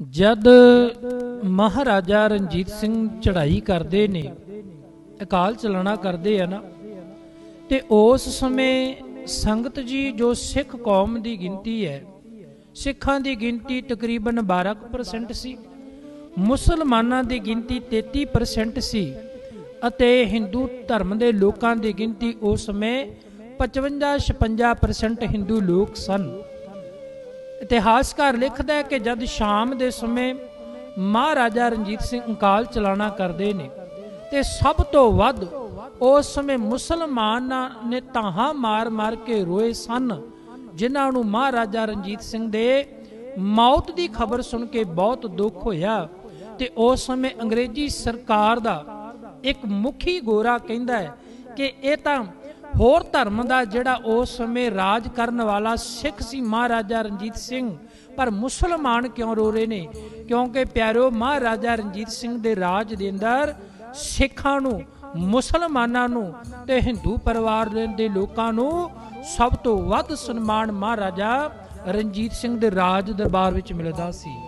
ਜਦ ਮਹਾਰਾਜਾ ਰਣਜੀਤ ਸਿੰਘ ਚੜ੍ਹਾਈ ਕਰਦੇ ਨੇ, ਅਕਾਲ ਚਲਾਣਾ ਕਰਦੇ ਆ ਨਾ, ਤੇ ਉਸ ਸਮੇਂ ਸੰਗਤ ਜੀ ਜੋ ਸਿੱਖ ਕੌਮ ਦੀ ਗਿਣਤੀ ਹੈ, ਸਿੱਖਾਂ ਦੀ ਗਿਣਤੀ ਤਕਰੀਬਨ 12% ਸੀ, ਮੁਸਲਮਾਨਾਂ ਦੀ ਗਿਣਤੀ 33% ਸੀ ਅਤੇ ਹਿੰਦੂ ਧਰਮ ਦੇ ਲੋਕਾਂ ਦੀ ਗਿਣਤੀ ਉਸ ਸਮੇਂ 55-56% ਹਿੰਦੂ ਲੋਕ ਸਨ। ਇਤਿਹਾਸਕਾਰ ਲਿਖਦਾ ਹੈ ਕਿ ਜਦ ਸ਼ਾਮ ਦੇ ਸਮੇਂ ਮਹਾਰਾਜਾ ਰਣਜੀਤ ਸਿੰਘ ਅੰਕਾਲ ਚਲਾਣਾ ਕਰਦੇ ਨੇ ਤੇ ਸਭ ਤੋਂ ਵੱਧ ਉਸ ਸਮੇਂ ਮੁਸਲਮਾਨਾਂ ਨੇ ਤਾਹਾਂ ਮਾਰ-ਮਾਰ ਕੇ ਰੋਏ ਸਨ, ਜਿਨ੍ਹਾਂ ਨੂੰ ਮਹਾਰਾਜਾ ਰਣਜੀਤ ਸਿੰਘ ਦੇ ਮੌਤ ਦੀ ਖਬਰ ਸੁਣ ਕੇ ਬਹੁਤ ਦੁੱਖ ਹੋਇਆ ਤੇ ਉਸ ਸਮੇਂ ਅੰਗਰੇਜ਼ੀ ਸਰਕਾਰ ਦਾ ਇੱਕ ਮੁਖੀ ਗੋਰਾ ਕਹਿੰਦਾ ਹੈ ਕਿ ਇਹ ਤਾਂ ਹੋਰ ਧਰਮ ਦਾ ਜਿਹੜਾ ਉਸ ਸਮੇਂ ਰਾਜ ਕਰਨ ਵਾਲਾ ਸਿੱਖ ਸੀ ਮਹਾਰਾਜਾ ਰਣਜੀਤ ਸਿੰਘ। ਪਰ ਮੁਸਲਮਾਨ ਕਿਉਂ ਰੋ ਰਹੇ ਨੇ? ਕਿਉਂਕਿ ਪਿਆਰਿਓ ਮਹਾਰਾਜਾ ਰਣਜੀਤ ਸਿੰਘ ਦੇ ਰਾਜ ਦੇ ਅੰਦਰ ਸਿੱਖਾਂ ਨੂੰ, ਮੁਸਲਮਾਨਾਂ ਨੂੰ ਤੇ ਹਿੰਦੂ ਪਰਿਵਾਰ ਦੇ- ਦੇ ਲੋਕਾਂ ਨੂੰ ਸਭ ਤੋਂ ਵੱਧ ਸਨਮਾਨ ਮਹਾਰਾਜਾ ਰਣਜੀਤ ਸਿੰਘ ਦੇ ਰਾਜ ਦਰਬਾਰ ਵਿੱਚ ਮਿਲਦਾ ਸੀ।